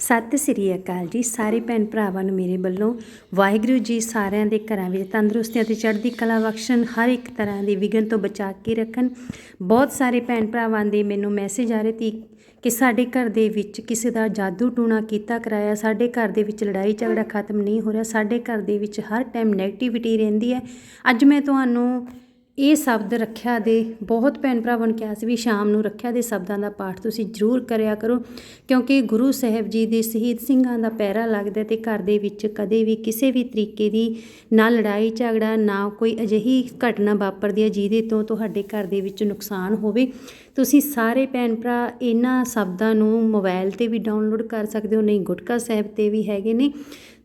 ਸਤਿ ਸ੍ਰੀ ਅਕਾਲ ਜੀ ਸਾਰੇ ਭੈਣ ਭਰਾਵਾਂ ਨੂੰ ਮੇਰੇ ਵੱਲੋਂ ਵਾਹਿਗੁਰੂ ਜੀ ਸਾਰਿਆਂ ਦੇ ਘਰਾਂ ਵਿੱਚ ਤੰਦਰੁਸਤੀ ਅਤੇ ਚੜ੍ਹਦੀ ਕਲਾ ਬਖਸ਼ਣ, ਹਰ ਇੱਕ ਤਰ੍ਹਾਂ ਦੀ ਵਿਗਨ ਤੋਂ ਬਚਾ ਕੇ ਰੱਖਣ। ਬਹੁਤ ਸਾਰੇ ਭੈਣ ਭਰਾਵਾਂ ਦੇ ਮੈਨੂੰ ਮੈਸੇਜ ਆ ਰਹੇ ਤੀ ਕਿ ਸਾਡੇ ਘਰ ਦੇ ਵਿੱਚ ਕਿਸੇ ਦਾ ਜਾਦੂ ਟੂਣਾ ਕੀਤਾ ਕਰਾਇਆ, ਸਾਡੇ ਘਰ ਦੇ ਵਿੱਚ ਲੜਾਈ ਝਗੜਾ ਖਤਮ ਨਹੀਂ ਹੋ ਰਿਹਾ, ਸਾਡੇ ਘਰ ਦੇ ਵਿੱਚ ਹਰ ਟਾਈਮ ਨੈਗੇਟਿਵਿਟੀ ਰਹਿੰਦੀ ਹੈ। ਅੱਜ ਮੈਂ ਤੁਹਾਨੂੰ ਇਹ ਸ਼ਬਦ ਰੱਖਿਆ ਦੇ ਬਹੁਤ ਭੈਣ ਭਰਾਵਾਂ ਨੂੰ ਕਿਹਾ ਸੀ ਵੀ ਸ਼ਾਮ ਨੂੰ ਰੱਖਿਆ ਦੇ ਸ਼ਬਦਾਂ ਦਾ ਪਾਠ ਤੁਸੀਂ ਜ਼ਰੂਰ ਕਰਿਆ ਕਰੋ, ਕਿਉਂਕਿ ਗੁਰੂ ਸਾਹਿਬ ਜੀ ਦੇ ਸ਼ਹੀਦ ਸਿੰਘਾਂ ਦਾ ਪਹਿਰਾ ਲੱਗਦਾ ਤੇ ਘਰ ਦੇ ਵਿੱਚ ਕਦੇ ਵੀ ਕਿਸੇ ਵੀ ਤਰੀਕੇ ਦੀ ਨਾ ਲੜਾਈ ਝਗੜਾ, ਨਾ ਕੋਈ ਅਜਿਹੀ ਘਟਨਾ ਵਾਪਰਦੀ ਹੈ ਜਿਹਦੇ ਤੋਂ ਤੁਹਾਡੇ ਘਰ ਦੇ ਵਿੱਚ ਨੁਕਸਾਨ ਹੋਵੇ। ਤੁਸੀਂ ਸਾਰੇ ਭੈਣ ਭਰਾ ਇਹਨਾਂ ਸ਼ਬਦਾਂ ਨੂੰ ਮੋਬਾਈਲ ਤੇ ਵੀ ਡਾਊਨਲੋਡ ਕਰ ਸਕਦੇ ਹੋ, ਨਹੀਂ ਗੁਟਕਾ ਸਾਹਿਬ ਤੇ ਵੀ ਹੈਗੇ ਨੇ।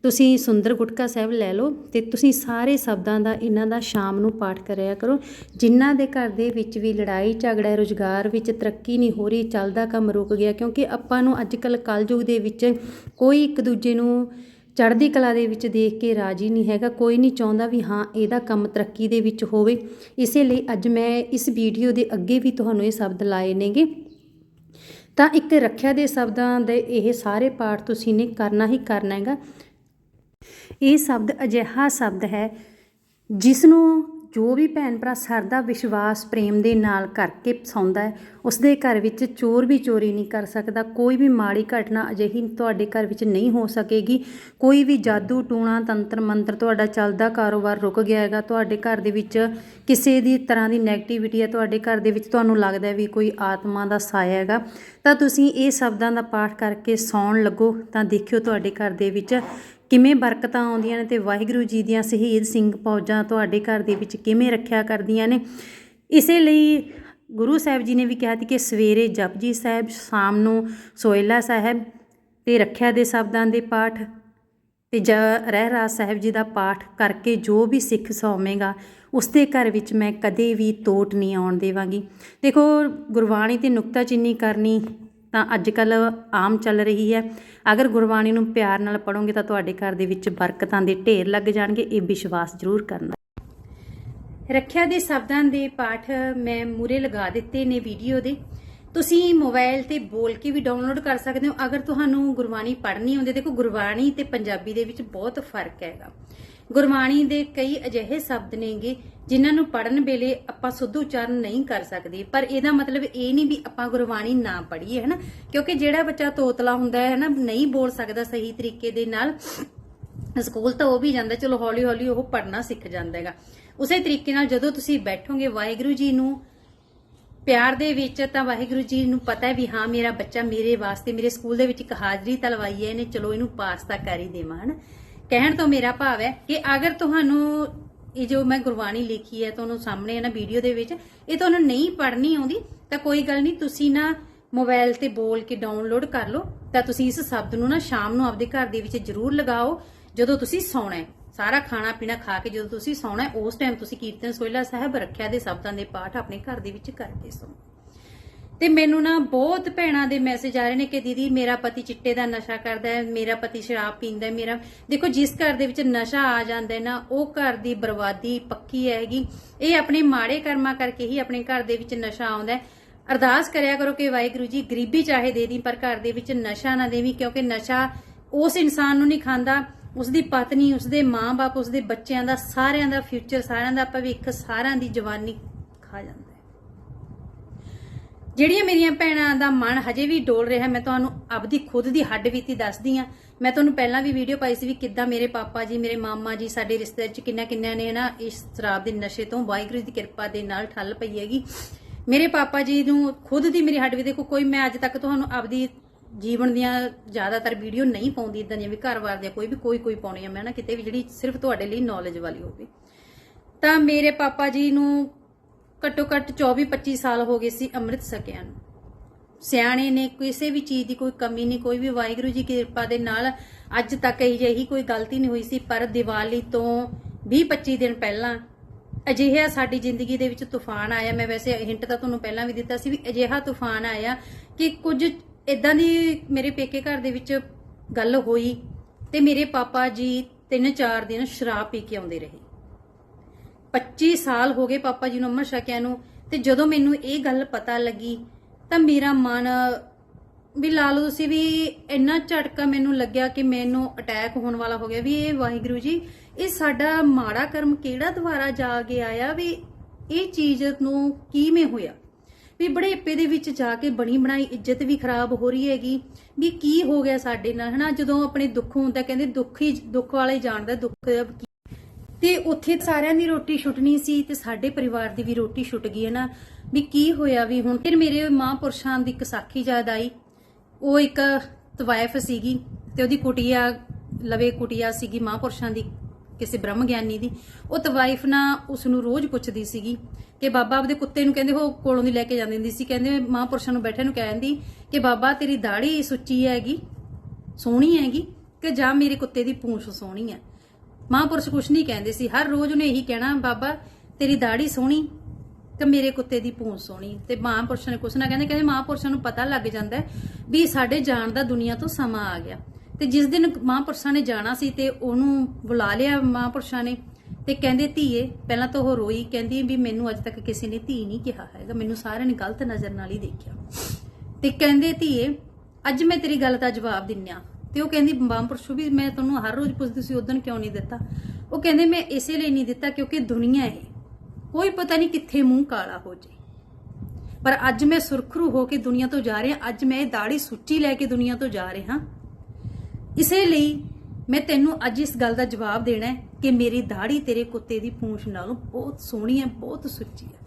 ਤੁਸੀਂ ਸੁੰਦਰ ਗੁਟਕਾ ਸਾਹਿਬ ਲੈ ਲਓ ਤੇ ਤੁਸੀਂ ਸਾਰੇ ਸ਼ਬਦਾਂ ਦਾ ਇਹਨਾਂ ਦਾ ਸ਼ਾਮ ਨੂੰ ਪਾਠ ਕਰਿਆ ਕਰੋ। ਜਿਨ੍ਹਾਂ ਦੇ ਘਰ ਦੇ ਵਿੱਚ ਵੀ ਲੜਾਈ, ਝਗੜਾ, ਰੁਜ਼ਗਾਰ ਵਿੱਚ ਤਰੱਕੀ ਨਹੀਂ ਹੋ ਰਹੀ, ਚੱਲਦਾ ਕੰਮ ਰੁਕ ਗਿਆ, ਕਿਉਂਕਿ ਆਪਾਂ ਨੂੰ ਅੱਜ ਕੱਲ ਕਲਯੁਗ ਦੇ ਵਿੱਚ ਕੋਈ ਇੱਕ ਦੂਜੇ ਨੂੰ ਚੜ੍ਹਦੀ ਕਲਾ ਦੇ ਵਿੱਚ ਦੇਖ ਕੇ ਰਾਜੀ ਨਹੀਂ ਹੈਗਾ। ਕੋਈ ਨਹੀਂ ਚਾਹੁੰਦਾ ਵੀ ਹਾਂ, ਇਹਦਾ ਕੰਮ ਤਰੱਕੀ ਦੇ ਵਿੱਚ ਹੋਵੇ। ਇਸੇ ਲਈ ਅੱਜ ਮੈਂ ਇਸ ਵੀਡੀਓ ਦੇ ਅੱਗੇ ਵੀ ਤੁਹਾਨੂੰ ਇਹ ਸ਼ਬਦ ਲਾਏ ਨੇਗੇ। ਤਾਂ ਇੱਕ ਰੱਖਿਆ ਦੇ ਸ਼ਬਦਾਂ ਦੇ ਇਹ ਸਾਰੇ ਪਾਠ ਤੁਸੀਂ ਨੇ ਕਰਨਾ ਹੀ ਕਰਨਾ ਹੈਗਾ। ਇਹ ਸ਼ਬਦ ਅਜਿਹਾ ਸ਼ਬਦ ਹੈ ਜਿਸ ਨੂੰ ਜੋ ਵੀ ਭੈਣ ਭਰਾ ਸਰਦਾ ਵਿਸ਼ਵਾਸ, ਪ੍ਰੇਮ ਦੇ ਨਾਲ ਕਰਕੇ ਪਸਾਉਂਦਾ ਹੈ ਉਸ ਦੇ ਘਰ ਵਿੱਚ ਚੋਰ ਵੀ ਚੋਰੀ ਨਹੀਂ ਕਰ ਸਕਦਾ। ਕੋਈ ਵੀ ਮਾੜੀ ਘਟਨਾ ਅਜਿਹੀ ਤੁਹਾਡੇ ਘਰ ਵਿੱਚ ਨਹੀਂ ਹੋ ਸਕੇਗੀ। ਕੋਈ ਵੀ ਜਾਦੂ, ਟੂਣਾ, ਤੰਤਰ, ਮੰਤਰ ਤੁਹਾਡਾ ਚੱਲਦਾ ਕਾਰੋਬਾਰ ਰੁਕ ਗਿਆ ਹੈਗਾ। ਤੁਹਾਡੇ ਘਰ ਦੇ ਵਿੱਚ ਕਿਸੇ ਦੀ ਤਰ੍ਹਾਂ ਦੀ ਨੈਗੇਟਿਵਿਟੀ ਹੈ, ਤੁਹਾਡੇ ਘਰ ਦੇ ਵਿੱਚ ਤੁਹਾਨੂੰ ਲੱਗਦਾ ਵੀ ਕੋਈ ਆਤਮਾ ਦਾ ਸਾਇਆ ਹੈਗਾ। ਤਾਂ ਤੁਸੀਂ ਇਹ ਸ਼ਬਦਾਂ ਦਾ ਪਾਠ ਕਰਕੇ ਸੌਣ ਲੱਗੋ, ਤਾਂ ਦੇਖਿਓ ਤੁਹਾਡੇ ਘਰ ਦੇ ਵਿੱਚ ਕਿਵੇਂ ਬਰਕਤਾਂ ਆਉਂਦੀਆਂ ਨੇ ਤੇ ਵਾਹਿਗੁਰੂ ਜੀ ਦੀਆਂ ਸ਼ਹੀਦ ਸਿੰਘ ਫੌਜਾਂ ਤੁਹਾਡੇ ਘਰ ਦੇ ਵਿੱਚ ਕਿਵੇਂ ਰੱਖਿਆ ਕਰਦੀਆਂ ਨੇ। ਇਸੇ ਲਈ ਗੁਰੂ ਸਾਹਿਬ ਜੀ ਨੇ ਵੀ ਕਿਹਾ ਸੀ ਕਿ ਸਵੇਰੇ ਜਪਜੀ ਸਾਹਿਬ, ਸ਼ਾਮ ਨੂੰ ਸੋਇਲਾ ਸਾਹਿਬ ਤੇ ਰੱਖਿਆ ਦੇ ਸ਼ਬਦਾਂ ਦੇ ਪਾਠ ਤੇ ਰਹਿ ਰਹਿਰਾਸ ਸਾਹਿਬ ਜੀ ਦਾ ਪਾਠ ਕਰਕੇ ਜੋ ਵੀ ਸਿੱਖ ਸੌਵੇਂਗਾ ਉਸ ਦੇ ਘਰ ਵਿੱਚ ਮੈਂ ਕਦੇ ਵੀ ਤੋਟ ਨਹੀਂ ਆਉਣ ਦੇਵਾਂਗੀ। ਦੇਖੋ, ਗੁਰਬਾਣੀ ਤੇ ਨੁਕਤਾਚੀਨੀ ਕਰਨੀ ਤਾਂ ਅੱਜ ਕੱਲ ਆਮ ਚੱਲ ਰਹੀ ਹੈ। ਅਗਰ ਗੁਰਬਾਣੀ ਨੂੰ ਪਿਆਰ ਨਾਲ ਪੜੋਗੇ ਤਾਂ ਤੁਹਾਡੇ ਘਰ ਦੇ ਵਿੱਚ ਬਰਕਤਾਂ ਦੇ ਢੇਰ ਲੱਗ ਜਾਣਗੇ। ਇਹ ਵਿਸ਼ਵਾਸ ਜ਼ਰੂਰ ਕਰਨਾ। ਰੱਖਿਆ ਦੇ ਸ਼ਬਦਾਂ ਦੇ ਪਾਠ ਮੈਂ ਮੂਰੇ ਲਗਾ ਦਿੱਤੇ ਨੇ ਵੀਡੀਓ ਦੇ। ਤੁਸੀਂ ਮੋਬਾਈਲ ਤੇ ਬੋਲ ਕੇ ਵੀ ਡਾਊਨਲੋਡ ਕਰ ਸਕਦੇ ਹੋ। ਅਗਰ ਤੁਹਾਨੂੰ ਗੁਰਬਾਣੀ ਪੜ੍ਹਨੀ ਆਉਂਦੀ ਦੇਖੋ ਗੁਰਬਾਣੀ ਤੇ ਪੰਜਾਬੀ ਦੇ ਵਿੱਚ ਬਹੁਤ ਫ਼ਰਕ ਹੈਗਾ। ਗੁਰਬਾਣੀ ਦੇ ਕਈ ਅਜਿਹੇ ਸ਼ਬਦ ਨੇਗੇ ਜਿਨ੍ਹਾਂ ਨੂੰ ਪੜਨ ਵੇਲੇ ਆਪਾਂ ਸੁੱਧ ਉਚਾਰਨ ਨਹੀਂ ਕਰ ਸਕਦੇ। ਪਰ ਇਹਦਾ ਮਤਲਬ ਇਹ ਨਹੀਂ ਵੀ ਆਪਾਂ ਗੁਰਬਾਣੀ ਨਾ ਪੜ੍ਹੀਏ, ਹਨਾ? ਕਿਉਂਕਿ ਜਿਹੜਾ ਬੱਚਾ ਤੋਤਲਾ ਹੁੰਦਾ ਹੈ, ਹਨਾ, ਨਹੀਂ ਬੋਲ ਸਕਦਾ ਸਹੀ ਤਰੀਕੇ ਦੇ ਨਾਲ, ਸਕੂਲ ਤਾਂ ਉਹ ਵੀ ਜਾਂਦਾ, ਚਲੋ ਹੌਲੀ ਹੌਲੀ ਉਹ ਪੜਨਾ ਸਿੱਖ ਜਾਂਦਾ ਹੈਗਾ। ਉਸੇ ਤਰੀਕੇ ਨਾਲ ਜਦੋਂ ਤੁਸੀਂ ਬੈਠੋਗੇ ਵਾਹਿਗੁਰੂ ਜੀ ਨੂੰ ਪਿਆਰ ਦੇ ਵਿੱਚ, ਤਾਂ ਵਾਹਿਗੁਰੂ ਜੀ ਨੂੰ ਪਤਾ ਹੈ ਵੀ ਹਾਂ, ਮੇਰਾ ਬੱਚਾ ਮੇਰੇ ਵਾਸਤੇ, ਮੇਰੇ ਸਕੂਲ ਦੇ ਵਿੱਚ ਇੱਕ ਹਾਜ਼ਰੀ ਤਲਵਾਈ ਹੈ, ਇਹਨੇ ਚਲੋ ਇਹਨੂੰ ਪਾਸ ਤਾਂ ਕਰ ਹੀ ਦੇਵਾਂ, ਹਨਾ? ਕਹਿਣ ਤੋਂ ਮੇਰਾ ਭਾਵ ਹੈ ਕਿ ਅਗਰ ਤੁਹਾਨੂੰ ਇਹ ਜੋ ਮੈਂ ਗੁਰਬਾਣੀ ਲਿਖੀ ਹੈ ਤੁਹਾਨੂੰ ਸਾਹਮਣੇ ਹੈ ਨਾ ਵੀਡੀਓ ਦੇ ਵਿੱਚ, ਇਹ ਤੁਹਾਨੂੰ ਨਹੀਂ ਪੜ੍ਹਨੀ ਆਉਂਦੀ, ਤਾਂ ਕੋਈ ਗੱਲ ਨਹੀਂ, ਤੁਸੀਂ ਨਾ ਮੋਬਾਈਲ ਤੇ ਬੋਲ ਕੇ ਡਾਊਨਲੋਡ ਕਰ ਲਓ, ਤਾਂ ਤੁਸੀਂ ਇਸ ਸ਼ਬਦ ਨੂੰ ਨਾ ਸ਼ਾਮ ਨੂੰ ਆਪਦੇ ਘਰ ਦੇ ਵਿੱਚ ਜ਼ਰੂਰ ਲਗਾਓ, ਜਦੋਂ ਤੁਸੀਂ ਸੌਣਾ ਹੈ। ਸਾਰਾ ਖਾਣਾ ਪੀਣਾ ਖਾ ਕੇ ਜਦੋਂ ਤੁਸੀਂ ਸੌਣਾ ਉਸ ਟਾਈਮ ਤੁਸੀਂ ਕੀਰਤਨ ਸੋਹਿਲਾ ਸਾਹਿਬ ਰੱਖਿਆ ਦੇ ਸ਼ਬਦਾਂ ਦੇ ਪਾਠ ਆਪਣੇ ਘਰ ਦੇ ਵਿੱਚ ਕਰਕੇ ਸੌਂ। ਤੇ ਮੈਨੂੰ ਨਾ ਬਹੁਤ ਭੈਣਾਂ ਦੇ ਮੈਸੇਜ ਆ ਰਹੇ ਨੇ ਕਿ ਦੀਦੀ ਮੇਰਾ ਪਤੀ ਚਿੱਟੇ ਦਾ ਨਸ਼ਾ ਕਰਦਾ ਹੈ, ਮੇਰਾ ਪਤੀ ਸ਼ਰਾਬ ਪੀਂਦਾ ਹੈ, ਮੇਰਾ ਦੇਖੋ ਜਿਸ ਘਰ ਦੇ ਵਿੱਚ ਨਸ਼ਾ ਆ ਜਾਂਦਾ ਹੈ ਨਾ, ਉਹ ਘਰ ਦੀ ਬਰਬਾਦੀ ਪੱਕੀ ਹੈਗੀ। ਇਹ ਆਪਣੇ ਮਾੜੇ ਕਰਮਾਂ ਕਰਕੇ ਹੀ ਆਪਣੇ ਘਰ ਦੇ ਵਿੱਚ ਨਸ਼ਾ ਆਉਂਦਾ ਹੈ। ਅਰਦਾਸ ਕਰਿਆ ਕਰੋ ਕਿ ਵਾਹਿਗੁਰੂ ਜੀ ਗਰੀਬੀ ਚਾਹੇ ਦੇ ਦੀ ਪਰ ਘਰ ਦੇ ਵਿੱਚ ਨਸ਼ਾ ਨਾ ਦੇਵੀ, ਕਿਉਂਕਿ ਨਸ਼ਾ ਉਸ ਇਨਸਾਨ ਨੂੰ ਨਹੀਂ ਖਾਂਦਾ। ਉਸ ਦੀ ਪਤਨੀ ਉਸ ਦੇ ਮਾਂ-ਬਾਪ ਉਸ ਦੇ ਬੱਚਿਆਂ ਦਾ ਸਾਰਿਆਂ ਦਾ ਫਿਊਚਰ ਸਾਰਿਆਂ ਦਾ ਭਵਿੱਖ, ਸਾਰਿਆਂ ਦੀ ਜਵਾਨੀ ਖਾ ਜਾਂਦਾ। ਜਿਹੜੀਆਂ ਮੇਰੀਆਂ ਭੈਣਾਂ ਦਾ ਮਨ ਹਜੇ ਵੀ ਡੋਲ ਰਿਹਾ ਮੈਂ ਤੁਹਾਨੂੰ ਆਪਦੀ ਖੁਦ ਦੀ ਹੱਡ ਬੀਤੀ ਦੱਸਦੀ ਆ ਮੈਂ ਤੁਹਾਨੂੰ ਪਹਿਲਾਂ ਵੀ ਵੀਡੀਓ ਪਾਈ ਸੀ ਵੀ ਕਿੱਦਾਂ ਮੇਰੇ ਪਾਪਾ ਜੀ, ਮੇਰੇ ਮਾਮਾ ਜੀ, ਸਾਡੇ ਰਿਸ਼ਤੇ ਚ ਕਿੰਨਾ ਕਿੰਨਾ ਨੇ ਨਾ ਇਸ ਸ਼ਰਾਬ ਦੇ ਨਸ਼ੇ ਤੋਂ ਵਾਹਿਗੁਰੂ ਦੀ ਕਿਰਪਾ ਦੇ ਨਾਲ ਠੱਲ ਪਈ ਹੈਗੀ। ਮੇਰੇ ਪਾਪਾ ਜੀ ਨੂੰ ਖੁਦ ਦੀ ਮੇਰੀ ਹੱਡ ਵੀ ਦੇਖੋ, ਕੋਈ ਮੈਂ ਅੱਜ ਤੱਕ ਤੁਹਾਨੂੰ ਆਪਦੀ ਜੀਵਨ ਦੀਆਂ ਜ਼ਿਆਦਾਤਰ ਵੀਡੀਓ ਨਹੀਂ ਪਾਉਂਦੀ ਇਦਾਂ ਦੀਆਂ ਵੀ ਘਰ-ਬਾਰ ਦੀਆਂ ਕੋਈ ਵੀ ਕੋਈ ਕੋਈ ਪਾਉਣੀ ਆ ਮੈਂ ਨਾ, ਕਿਤੇ ਵੀ ਜਿਹੜੀ ਸਿਰਫ ਤੁਹਾਡੇ ਲਈ ਨੌਲੇਜ ਵਾਲੀ ਹੋਵੇ। ਤਾਂ ਮੇਰੇ ਪਾਪਾ ਜੀ ਨੂੰ ਘੱਟੋ ਘੱਟ 24-25 ਸਾਲ ਹੋ ਗਏ ਸੀ ਅੰਮ੍ਰਿਤ ਸਕਿਆਂ ਨੂੰ। ਸਿਆਣੇ ਨੇ ਕਿਸੇ ਵੀ ਚੀਜ਼ ਦੀ ਕੋਈ ਕਮੀ ਨਹੀਂ, ਕੋਈ ਵੀ ਵਾਹਿਗੁਰੂ ਜੀ ਕਿਰਪਾ ਦੇ ਨਾਲ ਅੱਜ ਤੱਕ ਇਹੀ ਕੋਈ ਗਲਤੀ ਨਹੀਂ ਹੋਈ ਸੀ, ਪਰ ਦੀਵਾਲੀ ਤੋਂ 20-25 ਦਿਨ ਪਹਿਲਾਂ ਅਜਿਹਾ ਸਾਡੀ ਜ਼ਿੰਦਗੀ ਦੇ ਵਿੱਚ ਤੂਫਾਨ ਆਇਆ। ਮੈਂ ਵੈਸੇ ਹਿੰਟ ਤਾਂ ਤੁਹਾਨੂੰ ਪਹਿਲਾਂ ਵੀ ਦਿੱਤਾ ਸੀ ਵੀ ਅਜਿਹਾ ਤੂਫਾਨ ਆਇਆ ਕਿ ਕੁਝ ਇਦਾਂ ਦੀ ਮੇਰੇ ਪੇਕੇ ਘਰ ਦੇ ਵਿੱਚ ਗੱਲ ਹੋਈ ਤੇ ਮੇਰੇ ਪਾਪਾ ਜੀ 3-4 ਦਿਨ ਸ਼ਰਾਬ ਪੀ ਕੇ ਆਉਂਦੇ ਰਹੇ। 25 ਸਾਲ ਹੋ ਗਏ ਪਾਪਾ ਜੀ ਨੂੰ ਅੰਮ੍ਰਿਤ ਛਕਿਆਂ ਨੂੰ ਤੇ ਜਦੋਂ ਮੈਨੂੰ ਇਹ ਗੱਲ ਪਤਾ ਲੱਗੀ ਤਾਂ ਮੇਰਾ ਮਨ ਵੀ ਲਾ ਲਓ ਤੁਸੀਂ ਵੀ ਇੰਨਾ ਝਟਕਾ ਮੈਨੂੰ ਲੱਗਿਆ ਕਿ ਮੈਨੂੰ ਅਟੈਕ ਹੋਣ ਵਾਲਾ ਹੋ ਗਿਆ ਵੀ ਇਹ ਵਾਹਿਗੁਰੂ ਜੀ, ਇਹ ਸਾਡਾ ਮਾੜਾ ਕਰਮ ਕਿਹੜਾ ਦੁਆਰਾ ਜਾ ਕੇ ਆਇਆ ਵੀ ਇਹ ਚੀਜ਼ ਨੂੰ ਕਿਵੇਂ ਹੋਇਆ? ਵੀ ਬੜੇਪੇ ਦੇ ਵਿੱਚ ਜਾ ਕੇ ਬਣੀ ਬਣਾਈ ਇੱਜ਼ਤ ਵੀ ਖਰਾਬ ਹੋ ਰਹੀ ਹੈਗੀ ਵੀ ਕੀ ਹੋ ਗਿਆ ਸਾਡੇ ਨਾਲ, ਹਨਾ? ਜਦੋਂ ਆਪਣੇ ਦੁੱਖ ਹੁੰਦਾ, ਕਹਿੰਦੇ ਦੁੱਖ ਹੀ ਦੁੱਖ ਵਾਲੇ ਜਾਣਦਾ, ਦੁੱਖ ਤੇ ਉੱਥੇ ਸਾਰਿਆਂ ਦੀ ਰੋਟੀ ਛੁੱਟਣੀ ਸੀ ਤੇ ਸਾਡੇ ਪਰਿਵਾਰ ਦੀ ਵੀ ਰੋਟੀ ਛੁੱਟ ਗਈ ਹੈ ਨਾ, ਵੀ ਕੀ ਹੋਇਆ ਵੀ ਹੁਣ? ਫਿਰ ਮੇਰੇ ਮਹਾਂਪੁਰਸ਼ਾਂ ਦੀ ਇੱਕ ਸਾਖੀ ਯਾਦ ਆਈ। ਉਹ ਇੱਕ ਤਵਾਇਫ ਸੀਗੀ ਤੇ ਉਹਦੀ ਕੁਟੀਆ, ਲਵੇ ਕੁਟੀਆ ਸੀਗੀ, ਮਹਾਂਪੁਰਸ਼ਾਂ ਦੀ ਕਿਸੇ ਬ੍ਰਹਮ ਗਿਆਨੀ ਦੀ। ਉਹ ਤਵਾਇਫ ਨਾ ਉਸ ਨੂੰ ਰੋਜ਼ ਪੁੱਛਦੀ ਸੀਗੀ ਕਿ ਬਾਬਾ ਆਪਦੇ ਕੁੱਤੇ ਨੂੰ ਕਹਿੰਦੇ ਉਹ ਕੋਲੋਂ ਦੀ ਲੈ ਕੇ ਜਾਂਦੀ ਹੁੰਦੀ ਸੀ। ਕਹਿੰਦੇ ਮਹਾਂਪੁਰਸ਼ਾਂ ਨੂੰ ਬੈਠੇ ਨੂੰ ਕਹਿੰਦੀ ਕਿ ਬਾਬਾ ਤੇਰੀ ਦਾੜੀ ਸੁੱਚੀ ਹੈਗੀ, ਸੋਹਣੀ ਹੈਗੀ ਕਿ ਜਾਂ ਮੇਰੇ ਕੁੱਤੇ ਦੀ ਪੂੰਛ ਸੋਹਣੀ ਹੈ? ਮਹਾਂਪੁਰਸ਼ ਕੁਛ ਨਹੀਂ ਕਹਿੰਦੇ ਸੀ। ਹਰ ਰੋਜ਼ ਉਹਨੇ ਇਹੀ ਕਹਿਣਾ, ਬਾਬਾ, ਤੇਰੀ ਦਾੜੀ ਸੋਹਣੀ ਤੇ ਮੇਰੇ ਕੁੱਤੇ ਦੀ ਪੂੰਛ ਸੋਹਣੀ। ਤੇ ਮਹਾਂਪੁਰਸ਼ਾਂ ਨੇ ਕੁਛ ਨਾ ਕਹਿੰਦੇ ਕਹਿੰਦੇ ਮਹਾਂਪੁਰਸ਼ਾਂ ਨੂੰ ਪਤਾ ਲੱਗ ਜਾਂਦਾ ਵੀ ਸਾਡੇ ਜਾਣ ਦਾ ਦੁਨੀਆ ਤੋਂ ਸਮਾਂ ਆ ਗਿਆ। ਤੇ ਜਿਸ ਦਿਨ ਮਹਾਂਪੁਰਸ਼ਾਂ ਨੇ ਜਾਣਾ ਸੀ ਤੇ ਉਹਨੂੰ ਬੁਲਾ ਲਿਆ ਮਹਾਂਪੁਰਸ਼ਾਂ ਨੇ ਤੇ ਕਹਿੰਦੇ, ਧੀਏ, ਪਹਿਲਾਂ ਤਾਂ ਉਹ ਰੋਈ, ਕਹਿੰਦੀ ਵੀ ਮੈਨੂੰ ਅੱਜ ਤੱਕ ਕਿਸੇ ਨੇ ਧੀ ਨਹੀਂ ਕਿਹਾ ਹੈਗਾ। ਮੈਨੂੰ ਸਾਰਿਆਂ ਨੇ ਗਲਤ ਨਜ਼ਰ ਨਾਲ ਹੀ ਦੇਖਿਆ। ਤੇ ਕਹਿੰਦੇ, ਧੀਏ, ਅੱਜ ਮੈਂ ਤੇਰੀ ਗੱਲ ਦਾ ਜਵਾਬ ਦਿੰਨਿਆ ਤੇ ਉਹ ਕਹਿੰਦੀ ਮਹਾਂਪੁਰਸ਼ੋ ਵੀ ਮੈਂ ਤੁਹਾਨੂੰ ਹਰ ਰੋਜ਼ ਪੁੱਛਦੀ ਸੀ ਉਦੋਂ ਕਿਉਂ ਨਹੀਂ ਦਿੱਤਾ? ਉਹ ਕਹਿੰਦੇ ਮੈਂ ਇਸੇ ਲਈ ਨਹੀਂ ਦਿੱਤਾ ਕਿਉਂਕਿ ਦੁਨੀਆ ਹੈ। ਕੋਈ ਪਤਾ ਨਹੀਂ ਕਿੱਥੇ ਮੂੰਹ ਕਾਲਾ ਹੋ ਜੇ। ਪਰ ਅੱਜ ਮੈਂ ਸੁਰਖਰੂ ਹੋ ਕੇ ਦੁਨੀਆ ਤੋਂ ਜਾ ਰਿਹਾ, ਅੱਜ ਮੈਂ ਇਹ ਦਾੜੀ ਸੁੱਚੀ ਲੈ ਕੇ ਦੁਨੀਆ ਤੋਂ ਜਾ ਰਿਹਾ ਇਸੇ ਲਈ ਮੈਂ ਤੈਨੂੰ ਅੱਜ ਇਸ ਗੱਲ ਦਾ ਜਵਾਬ ਦੇਣਾ ਹੈ ਕਿ ਮੇਰੀ ਦਾੜੀ ਤੇਰੇ ਕੁੱਤੇ ਦੀ ਪੂੰਛ ਨਾਲੋਂ ਬਹੁਤ ਸੋਹਣੀ ਹੈ, ਬਹੁਤ ਸੁੱਚੀ ਹੈ।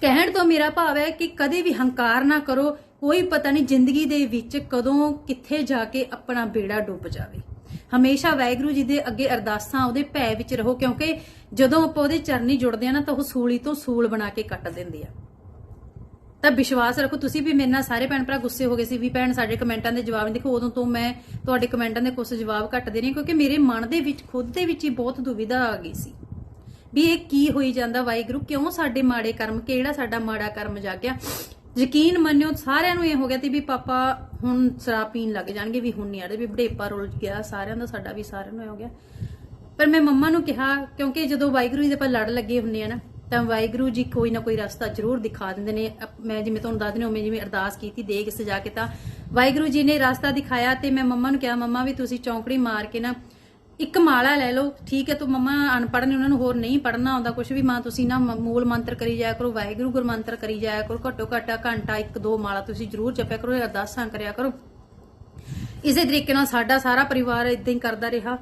ਕਹਿਣ ਤੋਂ ਮੇਰਾ ਭਾਵ ਹੈ ਕਿ ਕਦੇ ਵੀ ਹੰਕਾਰ ਨਾ ਕਰੋ ਕੋਈ ਪਤਾ ਨਹੀਂ ਜ਼ਿੰਦਗੀ ਦੇ ਵਿੱਚ ਕਦੋਂ ਕਿੱਥੇ ਜਾ ਕੇ ਆਪਣਾ ਬੇੜਾ ਡੁੱਬ ਜਾਵੇ। ਹਮੇਸ਼ਾ ਵਾਹਿਗੁਰੂ ਜੀ ਦੇ ਅੱਗੇ ਅਰਦਾਸਾਂ ਉਹਦੇ ਭੈ ਵਿੱਚ ਰਹੋ, ਕਿਉਂਕਿ ਜਦੋਂ ਆਪਾਂ ਉਹਦੇ ਚਰਨੀ ਜੁੜਦੇ ਆ ਨਾ, ਤਾਂ ਉਹ ਸੂਲੀ ਤੋਂ ਸੂਲ ਬਣਾ ਕੇ ਕੱਟ ਦਿੰਦੇ ਆ। ਤਾਂ ਵਿਸ਼ਵਾਸ ਰੱਖੋ, ਤੁਸੀਂ ਵੀ ਮੇਰੇ ਨਾਲ ਸਾਰੇ ਭੈਣ ਭਰਾ ਗੁੱਸੇ ਹੋ ਗਏ ਸੀ ਵੀ ਭੈਣ ਸਾਡੇ ਕਮੈਂਟਾਂ ਦੇ ਜਵਾਬ ਨਹੀਂ ਦੇਖੋ ਉਦੋਂ ਤੋਂ ਮੈਂ ਤੁਹਾਡੇ ਕਮੈਂਟਾਂ ਦੇ ਕੁਝ ਜਵਾਬ ਘੱਟ ਦੇ ਰਹੀ ਕਿਉਂਕਿ ਮੇਰੇ ਮਨ ਦੇ ਵਿੱਚ, ਖੁਦ ਦੇ ਵਿੱਚ ਹੀ ਬਹੁਤ ਦੁਵਿਧਾ ਆ ਗਈ ਸੀ। ਵੀ ਇਹ ਕੀ ਹੋਈ ਜਾਂਦਾ ਵਾਹਿਗੁਰੂ? ਕਿਉਂ ਸਾਡੇ ਮਾੜੇ ਕਰਮ, ਕਿਹੜਾ ਸਾਡਾ ਮਾੜਾ ਕਰਮ ਜਾਗਿਆ? ਯਕੀਨ ਮੰਨਿਓ, ਸਾਰਿਆਂ ਨੂੰ ਇਹ ਹੋ ਗਿਆ ਤੇ ਵੀ ਪਾਪਾ ਹੁਣ ਸ਼ਰਾਬ ਪੀਣ ਲੱਗ ਜਾਣਗੇ, ਵੀ ਹੁਣ ਨਹੀਂ ਆੜੇ, ਵੀ ਬੜੇਪਾ ਰੁੱਲ ਗਿਆ, ਸਾਰਿਆਂ ਦਾ ਸਾਡਾ ਵੀ ਸਾਰਿਆਂ ਨੂੰ ਇਹ ਹੋ ਗਿਆ। ਪਰ ਮੈਂ ਮੰਮਾ ਨੂੰ ਕਿਹਾ, ਕਿਉਂਕਿ ਜਦੋਂ ਵਾਹਿਗੁਰੂ ਜੀ ਦੇ ਆਪਾਂ ਲੜ ਲੱਗੇ ਹੁੰਦੇ ਆ ਨਾ, ਤਾਂ ਵਾਹਿਗੁਰੂ ਜੀ ਕੋਈ ਨਾ ਕੋਈ ਰਸਤਾ ਜ਼ਰੂਰ ਦਿਖਾ ਦਿੰਦੇ ਨੇ। ਮੈਂ ਜਿਵੇਂ ਤੁਹਾਨੂੰ ਦੱਸ ਦਿੰਦੀ ਹਾਂ, ਉਵੇਂ ਜਿਵੇਂ ਅਰਦਾਸ ਕੀਤੀ ਦੇਗ ਸਜਾ ਕੇ ਤਾਂ ਵਾਹਿਗੁਰੂ ਜੀ ਨੇ ਰਸਤਾ ਦਿਖਾਇਆ ਤੇ ਮੈਂ ਮੰਮਾ ਨੂੰ ਕਿਹਾ, ਮੰਮਾ ਵੀ ਤੁਸੀਂ ਚੌਂਕੜੀ ਮਾਰ ਕੇ ਨਾ ਇੱਕ ਮਾਲਾ ਲੈ ਲਓ, ਠੀਕ ਹੈ, ਤੂੰ ਮੰਮਾ ਅਨਪੜ੍ਹ ਨੇ ਉਹਨਾਂ ਨੂੰ ਹੋਰ ਨਹੀਂ ਪੜ੍ਹਨਾ ਆਉਂਦਾ ਕੁਝ ਵੀ, ਮਾਂ ਤੁਸੀਂ ਨਾ ਮ- ਮੂਲ ਮੰਤਰ ਕਰੀ ਜਾਇਆ ਕਰੋ, ਵਾਹਿਗੁਰੂ ਗੁਰ ਮੰਤਰ ਕਰੀ ਜਾਇਆ ਕਰੋ, ਘੱਟੋ ਘੱਟ ਘੰਟਾ, ਇੱਕ ਦੋ ਮਾਲਾ ਤੁਸੀਂ ਜ਼ਰੂਰ ਜਪਿਆ ਕਰੋ ਅਰਦਾਸਾਂ ਕਰਿਆ ਕਰੋ। ਇਸੇ ਤਰੀਕੇ ਨਾਲ ਸਾਡਾ ਸਾਰਾ ਪਰਿਵਾਰ ਇਦਾਂ ਹੀ ਕਰਦਾ ਰਿਹਾ।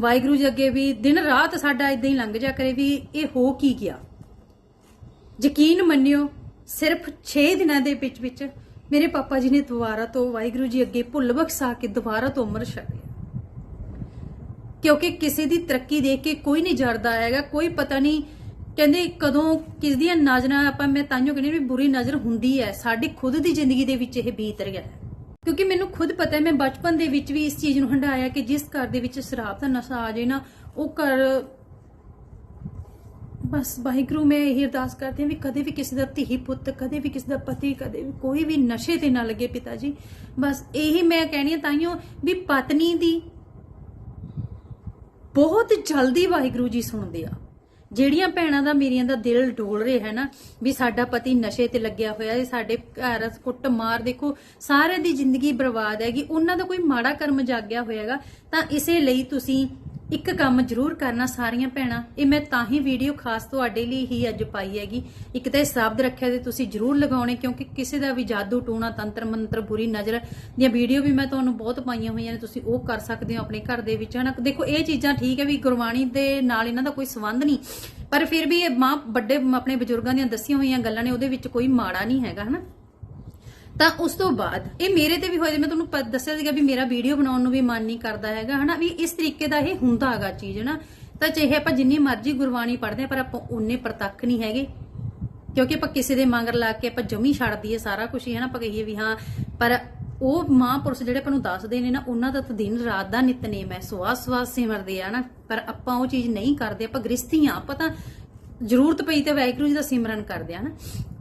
ਵਾਹਿਗੁਰੂ ਜੀ ਅੱਗੇ ਵੀ ਦਿਨ ਰਾਤ ਸਾਡਾ ਇਦਾਂ ਹੀ ਲੰਘ ਜਾ ਕਰੇ ਵੀ ਇਹ ਹੋ ਕੀ ਗਿਆ। ਯਕੀਨ ਮੰਨਿਓ, ਸਿਰਫ 6 ਦਿਨਾਂ ਦੇ ਵਿੱਚ ਵਿੱਚ ਮੇਰੇ ਪਾਪਾ ਜੀ ਨੇ ਦੁਬਾਰਾ ਤੋਂ ਵਾਹਿਗੁਰੂ ਜੀ ਅੱਗੇ ਭੁੱਲ ਬਖਸ਼ਾ ਕੇ ਦੁਬਾਰਾ ਤੋਂ ਉਮਰ ਛਕ ਕਿਉਂਕਿ ਕਿਸੇ ਦੀ ਤਰੱਕੀ ਦੇਖ ਕੇ ਕੋਈ ਨਹੀਂ ਜਰਦਾ ਹੈਗਾ, ਕੋਈ ਪਤਾ ਨਹੀਂ ਕਹਿੰਦੇ ਕਦੋਂ ਕਿਸ ਦੀਆਂ ਨਜ਼ਰਾਂ, ਆਪਾਂ ਮੈਂ ਤਾਂਯੋ ਕਹਿੰਦੀ ਵੀ ਬੁਰੀ ਨਜ਼ਰ ਹੁੰਦੀ ਹੈ, ਸਾਡੀ ਖੁਦ ਦੀ ਜ਼ਿੰਦਗੀ ਦੇ ਵਿੱਚ ਇਹ ਬੀਤ ਰਿਹਾ ਹੈ। ਕਿਉਂਕਿ ਮੈਨੂੰ ਖੁਦ ਪਤਾ ਹੈ, ਮੈਂ ਬਚਪਨ ਦੇ ਵਿੱਚ ਵੀ ਇਸ ਚੀਜ਼ ਨੂੰ ਹੰਡਾਇਆ ਕਿ ਜਿਸ ਘਰ ਦੇ ਵਿੱਚ ਸ਼ਰਾਬ ਦਾ ਨਸ਼ਾ ਆ ਜਾਏ ਨਾ, ਉਹ ਘਰ ਬਸ ਵਾਹਿਗੁਰੂ, ਮੈਂ ਇਹ ਅਰਦਾਸ ਕਰਦੀ ਹਾਂ ਵੀ ਕਦੇ ਵੀ ਕਿਸੇ ਦਾ ਧੀ ਪੁੱਤ, ਕਦੇ ਵੀ ਕਿਸੇ ਦਾ ਪਤੀ, ਕਦੇ ਵੀ ਕੋਈ ਵੀ ਨਸ਼ੇ ਤੇ ਨਾ ਲੱਗੇ ਪਿਤਾ ਜੀ। ਬਸ ਇਹੀ ਮੈਂ ਕਹਿਣੀ ਆ ਤਾਈਓ ਵੀ ਪਤਨੀ ਦੀ ਬਹੁਤ ਜਲਦੀ ਵਾਹਿਗੁਰੂ ਜੀ ਸੁਣਦੇ ਆ। ਜਿਹੜੀਆਂ ਭੈਣਾਂ ਦਾ ਮੇਰੀਆਂ ਦਾ ਦਿਲ ਡੋਲ ਰਿਹਾ ਹੈ ਨਾ, ਵੀ ਸਾਡਾ ਪਤੀ ਨਸ਼ੇ ਤੇ ਲੱਗਿਆ ਹੋਇਆ ਹੈ, ਸਾਡੇ ਘਰ ਕੁੱਟ ਮਾਰ ਦੇਖੋ, ਸਾਰਿਆਂ ਦੀ ਜ਼ਿੰਦਗੀ ਬਰਬਾਦ ਹੈਗੀ। ਉਹਨਾਂ ਦਾ ਕੋਈ ਮਾੜਾ ਕਰਮ ਜਾਗਿਆ ਹੋਇਆਗਾ ਤਾਂ ਇਸੇ ਲਈ ਤੁਸੀਂ ਇੱਕ ਕੰਮ ਜ਼ਰੂਰ ਕਰਨਾ ਸਾਰੀਆਂ ਭੈਣਾਂ, ਇਹ ਮੈਂ ਤਾਂ ਹੀ ਵੀਡੀਓ ਖਾਸ ਤੁਹਾਡੇ ਲਈ ਹੀ ਅੱਜ ਪਾਈ ਹੈਗੀ। ਇੱਕ ਤਾਂ ਇਹ ਸ਼ਬਦ ਰੱਖਿਆ ਤੇ ਤੁਸੀਂ ਜ਼ਰੂਰ ਲਗਾਉਣੇ, ਕਿਉਂਕਿ ਕਿਸੇ ਦਾ ਵੀ ਜਾਦੂ, ਟੂਣਾ, ਤੰਤਰ, ਮੰਤਰ, ਬੁਰੀ ਨਜ਼ਰ ਦੀਆਂ ਵੀਡੀਓ ਵੀ ਮੈਂ ਤੁਹਾਨੂੰ ਬਹੁਤ ਪਾਈਆਂ ਹੋਈਆਂ ਨੇ, ਤੁਸੀਂ ਉਹ ਕਰ ਸਕਦੇ ਹੋ ਆਪਣੇ ਘਰ ਦੇ ਵਿੱਚ, ਹਨਾ? ਦੇਖੋ, ਇਹ ਚੀਜ਼ਾਂ ਠੀਕ ਹੈ ਵੀ ਗੁਰਬਾਣੀ ਦੇ ਨਾਲ ਇਹਨਾਂ ਦਾ ਕੋਈ ਸੰਬੰਧ ਨਹੀਂ, ਪਰ ਫਿਰ ਵੀ ਇਹ ਮਾਂ ਵੱਡੇ, ਆਪਣੇ ਬਜ਼ੁਰਗਾਂ ਦੀਆਂ ਦੱਸੀਆਂ ਹੋਈਆਂ ਗੱਲਾਂ ਨੇ, ਉਹਦੇ ਵਿੱਚ ਕੋਈ ਮਾੜਾ ਨਹੀਂ ਹੈਗਾ, ਹਨਾ? ਤਾਂ ਉਸ ਤੋਂ ਬਾਅਦ ਇਹ ਮੇਰੇ ਤੇ ਵੀ ਹੋਇਆ ਮੈਂ ਤੁਹਾਨੂੰ ਦੱਸਿਆ ਸੀਗਾ ਵੀ ਮੇਰਾ ਵੀਡੀਓ ਬਣਾਉਣ ਨੂੰ ਵੀ ਮਨ ਨਹੀਂ ਕਰਦਾ ਹੈਗਾ, ਹਨਾ? ਵੀ ਇਸ ਤਰੀਕੇ ਦਾ ਇਹ ਹੁੰਦਾ ਹੈਗਾ ਚੀਜ਼ ਨਾ ਤਾਂ ਚਾਹੇ ਆਪਾਂ ਜਿੰਨੀ ਮਰਜ਼ੀ ਗੁਰਬਾਣੀ ਪੜ੍ਹਦੇ ਹਾਂ, ਪਰ ਆਪਾਂ ਉਨੇ ਪ੍ਰਤੱਖ ਨਹੀਂ ਹੈਗੇ। ਕਿਉਂਕਿ ਆਪਾਂ ਕਿਸੇ ਦੇ ਮੰਗਰ ਲਾ ਕੇ ਆਪਾਂ ਜਮੀ ਛੱਡ ਦਈਏ ਸਾਰਾ ਕੁਝ ਹੀ ਹੈ ਆਪਾਂ ਕਹੀਏ ਵੀ ਹਾਂ, ਪਰ ਉਹ ਮਹਾਂਪੁਰਸ਼ ਜਿਹੜੇ ਆਪਾਂ ਨੂੰ ਦੱਸਦੇ ਨੇ ਨਾ, ਉਹਨਾਂ ਦਾ ਤਾਂ ਦਿਨ ਰਾਤ ਦਾ ਨਿਤਨੇਮ ਹੈ। ਸਵਾਸ ਸਵਾਸ ਸਿਮਰਦੇ ਆ ਨਾ ਪਰ ਆਪਾਂ ਉਹ ਚੀਜ਼ ਨਹੀਂ ਕਰਦੇ, ਆਪਾਂ ਗ੍ਰਸਤੀਆਂ ਆਪਾਂ ਤਾਂ ਜ਼ਰੂਰਤ ਪਈ ਤੇ ਵਾਹਿਗੁਰੂ ਜੀ ਦਾ ਸਿਮਰਨ ਕਰਦੇ ਆ ਨਾ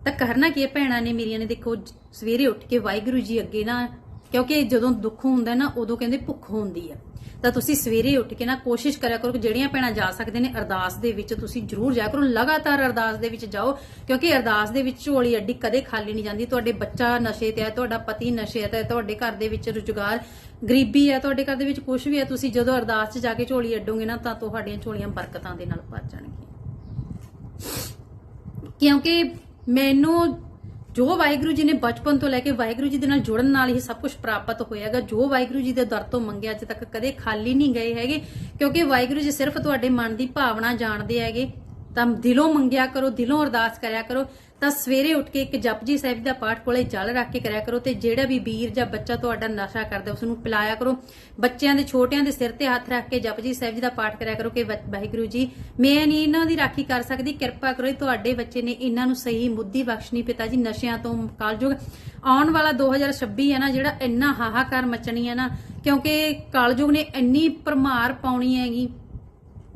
ਤਾਂ ਕਰਨਾ ਕੀ ਹੈ ਭੈਣਾਂ ਨੇ, ਮੇਰੀਆਂ ਨੇ ਦੇਖੋ ਸਵੇਰੇ ਉੱਠ ਕੇ ਵਾਹਿਗੁਰੂ ਜੀ ਅੱਗੇ ਨਾ, ਕਿਉਂਕਿ ਜਦੋਂ ਦੁੱਖ ਹੁੰਦਾ ਨਾ, ਉਦੋਂ ਕਹਿੰਦੇ ਭੁੱਖ ਹੁੰਦੀ ਆ। ਤਾਂ ਤੁਸੀਂ ਸਵੇਰੇ ਉੱਠ ਕੇ ਨਾ ਕੋਸ਼ਿਸ਼ ਕਰਿਆ ਕਰੋ ਕਿ ਜਿਹੜੀਆਂ ਭੈਣਾਂ ਜਾ ਸਕਦੇ ਨੇ, ਅਰਦਾਸ ਦੇ ਵਿੱਚ ਤੁਸੀਂ ਜ਼ਰੂਰ ਜਾਇਆ ਕਰੋ, ਲਗਾਤਾਰ ਅਰਦਾਸ ਦੇ ਵਿੱਚ ਜਾਓ, ਕਿਉਂਕਿ ਅਰਦਾਸ ਦੇ ਵਿੱਚ ਝੋਲੀ ਅੱਡੀ ਕਦੇ ਖਾਲੀ ਨਹੀਂ ਜਾਂਦੀ। ਤੁਹਾਡੇ ਬੱਚਾ ਨਸ਼ੇ ਤੇ ਹੈ, ਤੁਹਾਡਾ ਪਤੀ ਨਸ਼ੇ ਤੇ ਹੈ, ਤੁਹਾਡੇ ਘਰ ਦੇ ਵਿੱਚ ਰੁਜ਼ਗਾਰ ਗਰੀਬੀ ਹੈ, ਤੁਹਾਡੇ ਘਰ ਦੇ ਵਿੱਚ ਕੁਝ ਵੀ ਹੈ, ਤੁਸੀਂ ਜਦੋਂ ਅਰਦਾਸ 'ਚ ਜਾ ਕੇ ਝੋਲੀ ਅੱਡੋਗੇ ਨਾ, ਤਾਂ ਤੁਹਾਡੀਆਂ ਝੋਲੀਆਂ ਬਰਕਤਾਂ ਦੇ ਨਾਲ ਭਰ ਜਾਣਗੀਆਂ। ਕਿਉਂਕਿ ਮੈਨੂੰ ਜੋ ਵਾਹਿਗੁਰੂ ਜੀ ਨੇ ਬਚਪਨ ਤੋਂ ਲੈ ਕੇ ਵਾਹਿਗੁਰੂ ਜੀ ਦੇ ਨਾਲ ਜੁੜਨ ਨਾਲ ਹੀ ਸਭ ਕੁਝ ਪ੍ਰਾਪਤ ਹੋਇਆਗਾ ਜੋ ਵਾਹਿਗੁਰੂ ਜੀ ਦੇ ਦਰ ਤੋਂ ਮੰਗਿਆ ਅੱਜ ਤੱਕ ਕਦੇ ਖਾਲੀ ਨਹੀਂ ਗਏ ਹੈਗੇ, ਕਿਉਂਕਿ ਵਾਹਿਗੁਰੂ ਜੀ ਸਿਰਫ ਤੁਹਾਡੇ ਮਨ ਦੀ ਭਾਵਨਾ ਜਾਣਦੇ ਹੈਗੇ। ਤਾਂ ਦਿਲੋਂ ਮੰਗਿਆ ਕਰੋ, ਦਿਲੋਂ ਅਰਦਾਸ ਕਰਿਆ ਕਰੋ, ਤਾਂ ਸਵੇਰੇ ਉੱਠ ਕੇ ਇੱਕ ਜਪਜੀ ਸਾਹਿਬ ਦਾ ਪਾਠ ਕੋਲੇ ਜਲ ਰੱਖ ਕੇ ਕਰਿਆ ਕਰੋ ਤੇ ਜਿਹੜਾ ਵੀ ਵੀਰ ਜਾਂ ਬੱਚਾ ਤੁਹਾਡਾ ਨਸ਼ਾ ਕਰਦਾ, ਉਸ ਨੂੰ ਪਿਲਾਇਆ ਕਰੋ। ਬੱਚਿਆਂ ਦੇ, ਛੋਟਿਆਂ ਦੇ ਸਿਰ ਤੇ ਹੱਥ ਰੱਖ ਕੇ ਜਪਜੀ ਸਾਹਿਬ ਜੀ ਦਾ ਪਾਠ ਕਰਿਆ ਕਰੋ ਕਿ ਵਾਹਿਗੁਰੂ ਜੀ, ਮੈਂ ਨਹੀਂ ਇਹਨਾਂ ਦੀ ਰਾਖੀ ਕਰ ਸਕਦੀ, ਕਿਰਪਾ ਕਰੋ ਤੁਹਾਡੇ ਬੱਚੇ ਨੇ ਇਹਨਾਂ ਨੂੰ ਸਹੀ ਮੁੱਦੀ ਬਖਸ਼ਣੀ ਪਿਤਾ ਜੀ, ਨਸ਼ਿਆਂ ਤੋਂ ਕਾਲਯੁਗ। ਆਉਣ ਵਾਲਾ 2026 ਹੈ ਨਾ, ਜਿਹੜਾ ਇੰਨਾ ਹਾਹਾਕਾਰ ਮਚਣੀ ਹੈ ਨਾ, ਕਿਉਂਕਿ ਕਾਲਯੁਗ ਨੇ ਇੰਨੀ ਭਰਮਾਰ ਪਾਉਣੀ ਹੈਗੀ।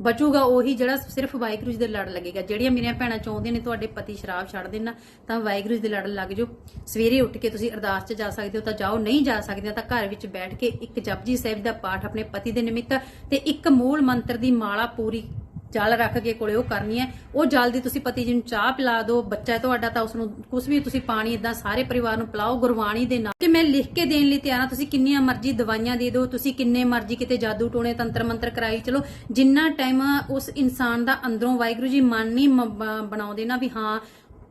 ਬਚੂਗਾ ਉਹੀ ਜਿਹੜਾ ਸਿਰਫ ਵਾਹਿਗੁਰੂ ਜੀ ਦੇ ਲੜ ਲੱਗੇਗਾ। ਜਿਹੜੀਆਂ ਮੇਰੀਆਂ ਭੈਣਾਂ ਚਾਹੁੰਦੇ ਨੇ ਤੁਹਾਡੇ ਪਤੀ ਸ਼ਰਾਬ ਛੱਡ ਦੇਣਾ ਤਾਂ ਵਾਹਿਗੁਰੂ ਜੀ ਦੇ ਲੜ ਲੱਗ ਜਾਓ। ਸਵੇਰੇ ਉੱਠ ਕੇ ਤੁਸੀਂ ਅਰਦਾਸ 'ਚ ਜਾ ਸਕਦੇ ਹੋ ਤਾਂ ਜਾਓ, ਨਹੀਂ ਜਾ ਸਕਦੇ ਤਾਂ ਘਰ ਵਿੱਚ ਬੈਠ ਕੇ ਇੱਕ ਜਪਜੀ ਸਾਹਿਬ ਦਾ ਪਾਠ ਆਪਣੇ ਪਤੀ ਦੇ ਨਿਮਿਤ ਤੇ ਇੱਕ ਮੂਲ ਮੰਤਰ ਦੀ ਮਾਲਾ ਪੂਰੀ ਜਲ ਰੱਖ ਕੇ ਕੋਲੇ ਉਹ ਕਰਨੀ ਹੈ। ਉਹ ਜਲ ਦੀ ਤੁਸੀਂ ਪਤੀ ਜੀ ਨੂੰ ਚਾਹ ਪਿਲਾ ਦਿਓ, ਬੱਚਾ ਤੁਹਾਡਾ ਤਾਂ ਉਸ ਨੂੰ ਕੁਝ ਵੀ ਤੁਸੀਂ ਪਾਣੀ ਇਦਾਂ ਸਾਰੇ ਪਰਿਵਾਰ ਨੂੰ ਪਿਲਾਓ, ਗੁਰਬਾਣੀ ਦੇ ਨਾਲ। ਤੇ ਮੈਂ ਲਿਖ ਕੇ ਦੇਣ ਲਈ ਤਿਆਰ ਹਾਂ, ਤੁਸੀਂ ਕਿੰਨੀਆਂ ਮਰਜ਼ੀ ਦਵਾਈਆਂ ਦੇ ਦਿਓ, ਤੁਸੀਂ ਕਿੰਨੇ ਮਰਜ਼ੀ ਕਿਤੇ ਜਾਦੂ ਟੋਣੇ, ਤੰਤਰ ਮੰਤਰ ਕਰਾਈ ਚਲੋ, ਜਿੰਨਾ ਟਾਈਮ ਉਸ ਇਨਸਾਨ ਦਾ ਅੰਦਰੋਂ ਵਾਹਿਗੁਰੂ ਜੀ ਮਨ ਨਹੀਂ ਬਣਾਉਂਦੇ ਨਾ ਵੀ ਹਾਂ,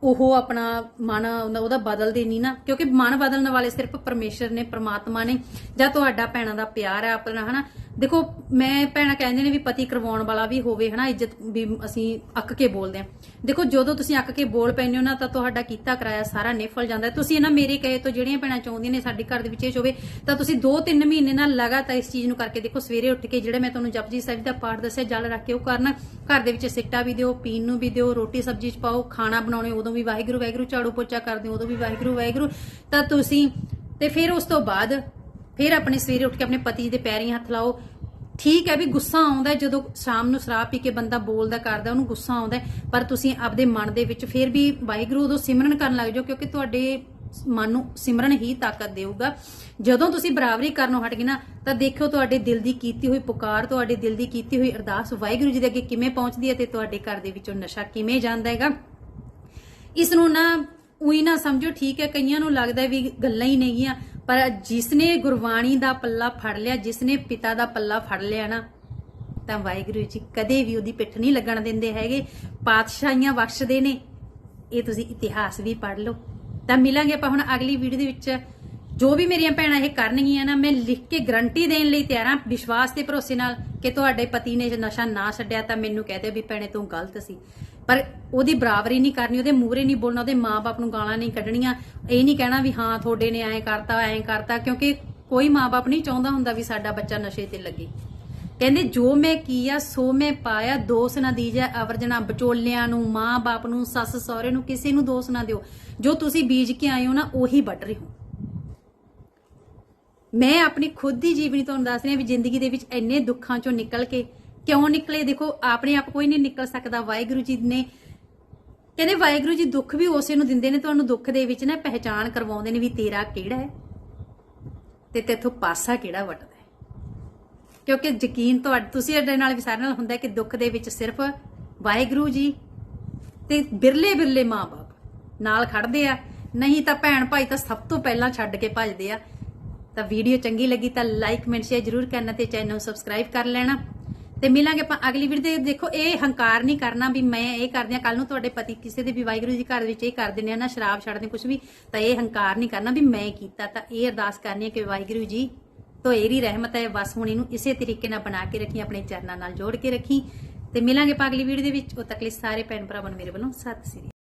ਉਹ ਆਪਣਾ ਮਨ ਉਹਦਾ- ਉਹਦਾ ਬਦਲਦੇ ਨਹੀਂ ਨਾ। ਕਿਉਂਕਿ ਮਨ ਬਦਲਣ ਵਾਲੇ ਸਿਰਫ ਪਰਮੇਸ਼ਰ ਨੇ, ਪ੍ਰਮਾਤਮਾ ਨੇ ਜਾਂ ਤੁਹਾਡਾ ਭੈਣਾਂ ਦਾ ਪਿਆਰ ਹੈ, ਆਪਣਾ, ਹਨਾ? ਦੇਖੋ, ਮੈਂ ਭੈਣਾਂ ਕਹਿੰਦੇ ਨੇ ਵੀ ਪਤੀ ਕਰਵਾਉਣ ਵਾਲਾ ਵੀ ਹੋਵੇ, ਹਨਾ, ਇੱਜ਼ਤ ਵੀ ਅਸੀਂ ਅੱਕ ਕੇ ਬੋਲਦੇ ਆ ਦੇਖੋ, ਜਦੋਂ ਤੁਸੀਂ ਅੱਕ ਕੇ ਬੋਲ ਪੈਂਦੇ ਹੋ ਨਾ, ਤਾਂ ਤੁਹਾਡਾ ਕੀਤਾ ਕਰਾਇਆ ਸਾਰਾ ਨਿਫਲ ਜਾਂਦਾ ਤੁਸੀਂ ਇਹਨਾਂ ਮੇਰੇ ਕਹੇ ਤੋਂ ਜਿਹੜੀਆਂ ਭੈਣਾਂ ਚਾਹੁੰਦੀਆਂ ਨੇ ਸਾਡੇ ਘਰ ਦੇ ਵਿੱਚ ਇਹ ਹੋਵੇ ਤਾਂ ਤੁਸੀਂ 2-3 ਮਹੀਨੇ ਨਾਲ ਲਗਾਤਾਰ ਇਸ ਚੀਜ਼ ਨੂੰ ਕਰਕੇ ਦੇਖੋ, ਸਵੇਰੇ ਉੱਠ ਕੇ ਜਿਹੜਾ ਮੈਂ ਤੁਹਾਨੂੰ ਜਪਜੀ ਸਾਹਿਬ ਦਾ ਪਾਠ ਦੱਸਿਆ, ਜਲ ਰੱਖ ਕੇ ਉਹ ਕਰਨਾ। ਘਰ ਦੇ ਵਿੱਚ ਸਿੱਟਾ ਵੀ ਦਿਓ, ਪੀਣ ਨੂੰ ਵੀ ਦਿਓ, ਰੋਟੀ ਸਬਜ਼ੀ ਚ ਪਾਓ, ਖਾਣਾ ਬਣਾਉਣੇ, ਉਦੋਂ ਵੀ ਵਾਹਿਗੁਰੂ ਵਾਹਿਗੁਰੂ, ਝਾੜੂ ਪੋਚਾ ਕਰਦੇ ਹੋ, ਉਦੋਂ ਵੀ ਵਾਹਿਗੁਰੂ ਵਾਹਿਗੁਰੂ। ਤਾਂ ਤੁਸੀਂ, ਤੇ ਫਿਰ ਉਸ ਤੋਂ ਬਾਅਦ, ਫਿਰ ਆਪਣੇ ਸਵੇਰੇ ਉੱਠ ਕੇ ਆਪਣੇ ਪਤੀ ਦੇ ਪੈਰੀਂ ਹੱਥ ਲਾਓ ਠੀਕ ਹੈ ਵੀ ਗੁੱਸਾ ਆਉਂਦਾ ਜਦੋਂ ਸ਼ਾਮ ਨੂੰ ਸ਼ਰਾਬ ਪੀ ਕੇ ਬੰਦਾ ਬੋਲਦਾ ਕਰਦਾ, ਉਹਨੂੰ ਗੁੱਸਾ ਆਉਂਦਾ ਪਰ ਤੁਸੀਂ ਆਪਦੇ ਮਨ ਦੇ ਵਿੱਚ ਫਿਰ ਵੀ ਵਾਹਿਗੁਰੂ ਉਦੋਂ ਸਿਮਰਨ ਕਰਨ ਲੱਗ ਜਾਓ, ਕਿਉਂਕਿ ਤੁਹਾਡੇ ਮਨ ਨੂੰ ਸਿਮਰਨ ਹੀ ਤਾਕਤ ਦੇਊਗਾ। ਜਦੋਂ ਤੁਸੀਂ ਬਰਾਬਰੀ ਕਰਨੋਂ ਹਟ ਗਏ ਨਾ, ਤਾਂ ਦੇਖਿਓ ਤੁਹਾਡੇ ਦਿਲ ਦੀ ਕੀਤੀ ਹੋਈ ਪੁਕਾਰ, ਤੁਹਾਡੇ ਦਿਲ ਦੀ ਕੀਤੀ ਹੋਈ ਅਰਦਾਸ ਵਾਹਿਗੁਰੂ ਜੀ ਦੇ ਅੱਗੇ ਕਿਵੇਂ ਪਹੁੰਚਦੀ ਹੈ ਤੇ ਤੁਹਾਡੇ ਘਰ ਦੇ ਵਿੱਚੋਂ ਨਸ਼ਾ ਕਿਵੇਂ ਜਾਂਦਾ ਹੈਗਾ। ਇਸ ਨੂੰ ਨਾ, ਉਹੀ ਨਾ ਸਮਝੋ, ਠੀਕ ਹੈ, ਕਈਆਂ ਨੂੰ ਲੱਗਦਾ ਵੀ ਗੱਲਾਂ ਹੀ ਨਹੀਂਆਂ ਪਰ ਜਿਸਨੇ ਗੁਰਬਾਣੀ ਦਾ ਪੱਲਾ ਫੜ ਲਿਆ, ਜਿਸਨੇ ਪਿਤਾ ਦਾ ਪੱਲਾ ਫੜ ਲਿਆ ਨਾ, ਤਾਂ ਵਾਹਿਗੁਰੂ ਜੀ ਕਦੇ ਵੀ ਉਹਦੀ ਪਿੱਠ ਨਹੀਂ ਲੱਗਣ ਦਿੰਦੇ ਹੈਗੇ। ਪਾਤਸ਼ਾਹੀਆਂ ਬਖਸ਼ਦੇ ਨੇ, ਇਹ ਤੁਸੀਂ ਇਤਿਹਾਸ ਵੀ ਪੜ੍ਹ ਲਓ। ਤਾਂ ਮਿਲਾਂਗੇ ਆਪਾਂ ਹੁਣ ਅਗਲੀ ਵੀਡੀਓ ਦੇ ਵਿੱਚ। ਜੋ ਵੀ ਮੇਰੀਆਂ ਭੈਣਾਂ ਇਹ ਕਰਨਗੀਆਂ ਨਾ, ਮੈਂ ਲਿਖ ਕੇ ਗਰੰਟੀ ਦੇਣ ਲਈ ਤਿਆਰ ਹਾਂ, ਵਿਸ਼ਵਾਸ ਤੇ ਭਰੋਸੇ ਨਾਲ ਕਿ ਤੁਹਾਡੇ ਪਤੀ ਨੇ ਜੇ ਨਸ਼ਾ ਨਾ ਛੱਡਿਆ ਤਾਂ ਮੈਨੂੰ ਕਹਦੇ ਵੀ ਭੈਣੇ ਤੂੰ ਗਲਤ ਸੀ। ਪਰ ਉਹਦੀ ਬਰਾਬਰੀ ਨਹੀਂ ਕਰਨੀ, ਉਹਦੇ ਮੂਹਰੇ ਨਹੀਂ ਬੋਲਣਾ, ਉਹਦੇ ਮਾਪੇ ਨੂੰ ਗਾਲਾਂ ਨਹੀਂ ਕੱਢਣੀਆਂ। ਇਹ ਨਹੀਂ ਕਹਿਣਾ ਵੀ ਹਾਂ, ਤੁਹਾਡੇ ਨੇ ਐਂ ਕਰਤਾ ਐਂ ਕਰਤਾ, ਕਿਉਂਕਿ ਕੋਈ ਮਾਪੇ ਨਹੀਂ ਚਾਹੁੰਦਾ ਹੁੰਦਾ ਵੀ ਸਾਡਾ ਬੱਚਾ ਨਸ਼ੇ ਤੇ ਲੱਗੇ। ਕਹਿੰਦੇ, ਜੋ ਮੈਂ ਕੀਆ, ਸੋ ਮੈਂ ਪਾਇਆ, ਦੋਸ ਨਾ ਦੀਜੈ ਅਵਰਜਣਾ ਬਚੋਲਿਆਂ ਨੂੰ, ਮਾਂ-ਬਾਪ ਨੂੰ, ਸੱਸ ਸਹੁਰੇ ਨੂੰ, ਕਿਸੇ ਨੂੰ ਦੋਸ ਨਾ ਦਿਓ। ਜੋ ਤੁਸੀਂ ਬੀਜ ਕੇ ਆਏ ਹੋ ਨਾ, ਉਹੀ ਵੱਢ ਰਹੇ ਹੋ। ਮੈਂ ਆਪਣੀ ਖੁਦ ਦੀ ਜੀਵਨੀ ਤੁਹਾਨੂੰ ਦੱਸ ਰਹੀ ਹਾਂ ਵੀ ਜ਼ਿੰਦਗੀ ਦੇ ਵਿੱਚ ਇੰਨੇ ਦੁੱਖਾਂ ਚੋਂ ਨਿਕਲ ਕੇ ਕਿਉਂ ਨਿਕਲੇ? ਦੇਖੋ, ਆਪਣੇ ਆਪ ਕੋਈ ਨਹੀਂ ਨਿਕਲ ਸਕਦਾ। ਵਾਹਿਗੁਰੂ ਜੀ ਨੇ ਕਹਿੰਦੇ ਵਾਹਿਗੁਰੂ ਜੀ ਦੁੱਖ ਵੀ ਉਸੇ ਨੂੰ ਦਿੰਦੇ ਨੇ, ਤੁਹਾਨੂੰ ਦੁੱਖ ਦੇ ਵਿੱਚ ਨਾ ਪਹਿਚਾਣ ਕਰਵਾਉਂਦੇ ਨੇ ਵੀ ਤੇਰਾ ਕਿਹੜਾ ਹੈ ਤੇ ਤੇਥੋਂ ਪਾਸਾ ਕਿਹੜਾ ਵੱਟਦਾ ਕਿਉਂਕਿ ਯਕੀਨ ਤੁਹਾਡੇ ਤੁਸੀਂ ਸਾਡੇ ਨਾਲ ਵੀ ਸਾਰਿਆਂ ਨਾਲ ਹੁੰਦਾ ਕਿ ਦੁੱਖ ਦੇ ਵਿੱਚ ਸਿਰਫ ਵਾਹਿਗੁਰੂ ਜੀ ਤੇ ਬਿਰਲੇ ਬਿਰਲੇ ਮਾਪੇ ਨਾਲ ਖੜਦੇ ਆ। ਨਹੀਂ ਤਾਂ ਭੈਣ ਭਾਈ ਤਾਂ ਸਭ ਤੋਂ ਪਹਿਲਾਂ ਛੱਡ ਕੇ ਭੱਜਦੇ ਆ। ਤਾਂ ਵੀਡੀਓ ਚੰਗੀ ਲੱਗੀ ਤਾਂ ਲਾਈਕ, ਕਮੈਂਟ, ਸ਼ੇਅਰ ਜਰੂਰ ਕਰਨਾ ਤੇ ਚੈਨਲ ਨੂੰ ਸਬਸਕ੍ਰਾਈਬ ਕਰ ਲੈਣਾ। ਤੇ ਮਿਲਾਂਗੇ ਆਪਾਂ ਅਗਲੀ ਵੀਡੀਓ ਤੇ। ਦੇਖੋ, ਇਹ ਹੰਕਾਰ ਨਹੀਂ ਕਰਨਾ ਵੀ ਮੈਂ ਇਹ ਕਰਦੀ ਆ ਕੱਲ ਨੂੰ ਤੁਹਾਡੇ ਪਤੀ ਕਿਸੇ ਦੇ ਵੀ ਵਾਹਿਗੁਰੂ ਜੀ ਘਰ ਵਿੱਚ ਇਹ ਕਰ ਦਿੰਦੇ ਆ ਨਾ, ਸ਼ਰਾਬ ਛੱਡਦੇ ਕੁਝ ਵੀ, ਤਾਂ ਇਹ ਹੰਕਾਰ ਨਹੀਂ ਕਰਨਾ ਵੀ ਮੈਂ ਕੀਤਾ। ਤਾਂ ਇਹ ਅਰਦਾਸ ਕਰਨੀ ਹੈ ਕਿ ਵਾਹਿਗੁਰੂ ਜੀ ਤੋਏਰੀ ਰਹਿਮਤ ਹੈ ਬਸ ਹੁਣ ਇਹਨੂੰ ਇਸੇ ਤਰੀਕੇ ਨਾਲ ਬਣਾ ਕੇ ਰੱਖੀ, ਆਪਣੇ ਚਰਨਾਂ ਨਾਲ ਜੋੜ ਕੇ ਰੱਖੀ। ਤੇ ਮਿਲਾਂਗੇ ਆਪਾਂ ਅਗਲੀ ਵੀਡੀਓ ਦੇ ਵਿੱਚ। ਉਹ ਤੱਕ ਲਈ ਸਾਰੇ ਭੈਣ ਭਰਾਵਾਂ ਨੂੰ ਮੇਰੇ ਵੱਲੋਂ ਸਤਿ ਸ੍ਰੀ